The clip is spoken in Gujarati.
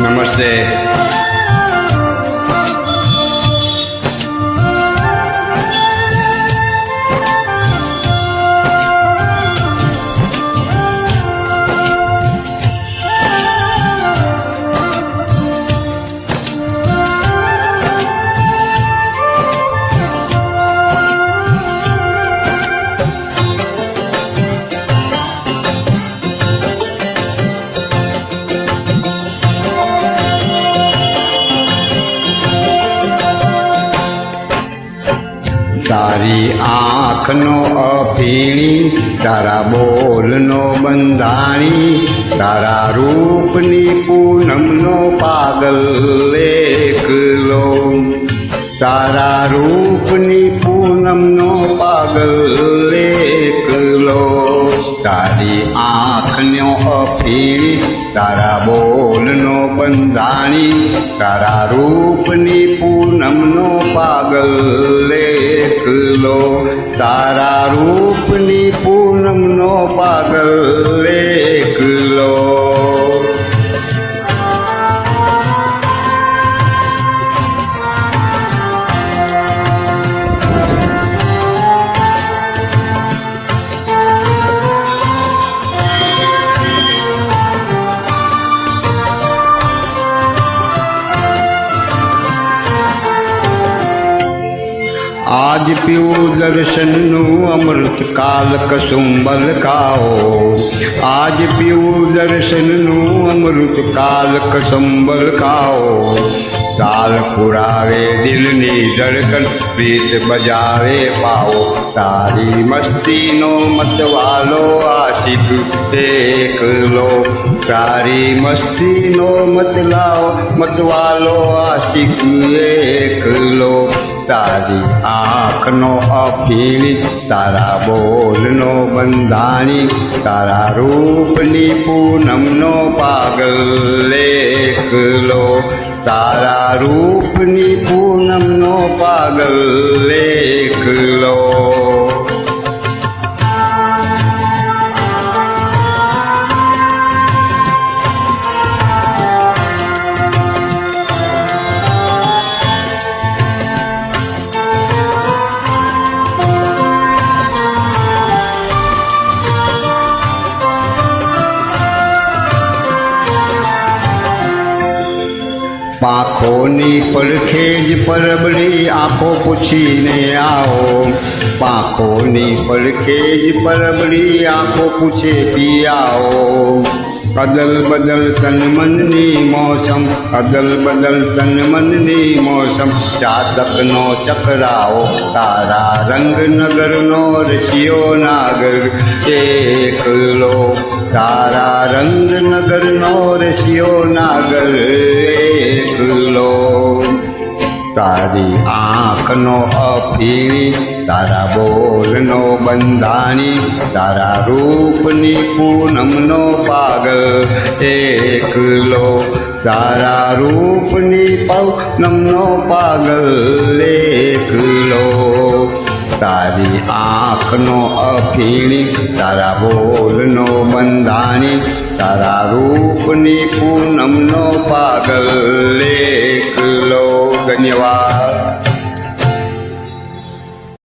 Namaste. Namaste. તારી આંખનો અભીણી, તારા બોલનો બંધાણી, તારા રૂપની પૂનમનો પાગલ લેખલો તારા રૂપની પૂનમનો પાગલ તારી આંખનો અફીણી, તારા બોલનો બંધાણી, તારા રૂપની પૂનમનો પાગલ લેખલો તારા રૂપની પૂનમનો પાગલ આજ પીવું દર્શનનું અમૃત કાલ કસુંબલ ખાઓ. આજ પીવું દર્શનનું અમૃત કાલ કસુંબલ ખાઓ. તાલ પુરાવે દિલની ધડકન પ્રીત બજાવે પાઓ. તારી મસ્તીનો મતવાલો આશિક એકલો તારી મસ્તીનો મતલાઓ મતવાલો આશિક એકલો તારી આંખનો અફીણી તારા બોલનો બંધાણી, તારા રૂપની પૂનમનો પાગલ એકલો તારા રૂપની પૂનમનો પાગલ એકલો પાંખોની પડખે જ પરબડી આંખો પૂછીને આવો. પાંખોની પડખે જ પરબડી આંખો પૂછે પી આવો અદલ બદલ તન મનની મોસમ અદલ બદલ તન મનની મોસમ ચાતકનો ચકરાવો, તારા રંગનગરનો રશિયો નાગર. એકલો તારા રંગનગરનો રશિયો નાગર. તારી આંખનો અફીણી તારા બોલનો બંધાણી, તારા રૂપની પૂનમનો પાગલ એકલો તારા રૂપની પૂનમનો પાગલ એકલો તારી આંખનો અફીણી તારા બોલનો બંધાણી, તારા રૂપની પૂનમનો પાગલ એકલો ધન્યવાદ